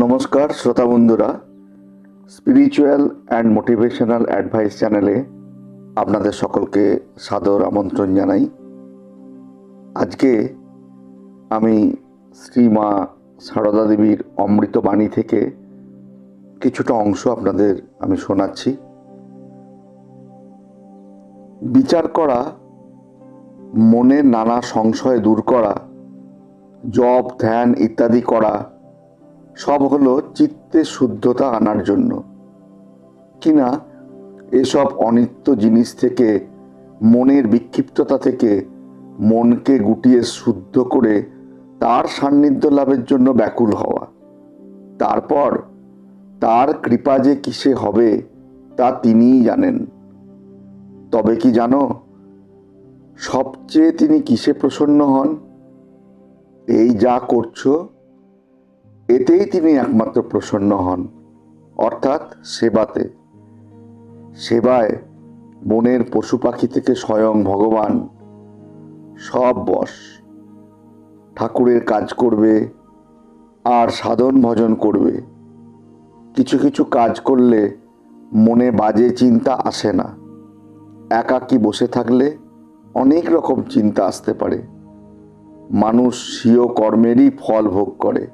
নমস্কার, শ্রোতা বন্ধুরা। স্পিরিচুয়াল অ্যান্ড মোটিভেশনাল অ্যাডভাইস চ্যানেলে আপনাদের সকলকে সাদর আমন্ত্রণ জানাই। আজকে আমি শ্রীমা সারদা দেবীর অমৃত বাণী থেকে কিছুটা অংশ আপনাদের আমি শোনাচ্ছি। বিচার করা মনের নানা সংশয় দূর করা, জপ, ধ্যান ইত্যাদি করা সব হলো চিত্তে শুদ্ধতা আনার জন্য। কিনা এসব অনিত্য জিনিস থেকে, মনের বিক্ষিপ্ততা থেকে, মনকে গুটিয়ে শুদ্ধ করে তার সান্নিধ্য লাভের জন্য ব্যাকুল হওয়া। তারপর তার কৃপা যে কিসে হবে, তা তিনিই জানেন। তবে কি জানো, সবচেয়ে তিনি কিসে প্রসন্ন হন? এই যা করছ এতেই তিনি একমাত্র প্রসন্ন হন, অর্থাৎ সেবাতে। সেবায় বনের পশু পাখি থেকে স্বয়ং ভগবান সব বস ঠাকুরের কাজ করবে আর সাধন ভজন করবে। কিছু কিছু কাজ করলে মনে বাজে চিন্তা আসে না। একাকী বসে থাকলে অনেক রকম চিন্তা আসতে পারে। মানুষ স্বীয় কর্মেরই ফল ভোগ করে।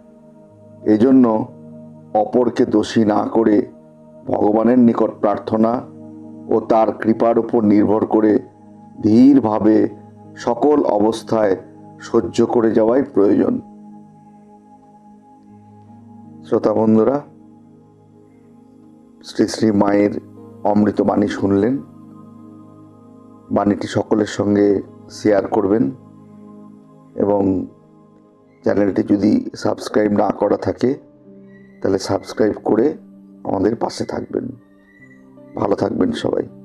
এজন্য অপরকে দোষী না করে ভগবানের নিকট প্রার্থনা ও তার কৃপার উপর নির্ভর করে ধীরভাবে সকল অবস্থায় সহ্য করে যাওয়াই প্রয়োজন। শ্রোতা বন্ধুরা, শ্রী শ্রী মায়ের অমৃত বাণী শুনলেন। বাণীটি সকলের সঙ্গে শেয়ার করবেন এবং চ্যানেলটি যদি সাবস্ক্রাইব না করা থাকে, তাহলে সাবস্ক্রাইব করে আমাদের পাশে থাকবেন। ভালো থাকবেন সবাই।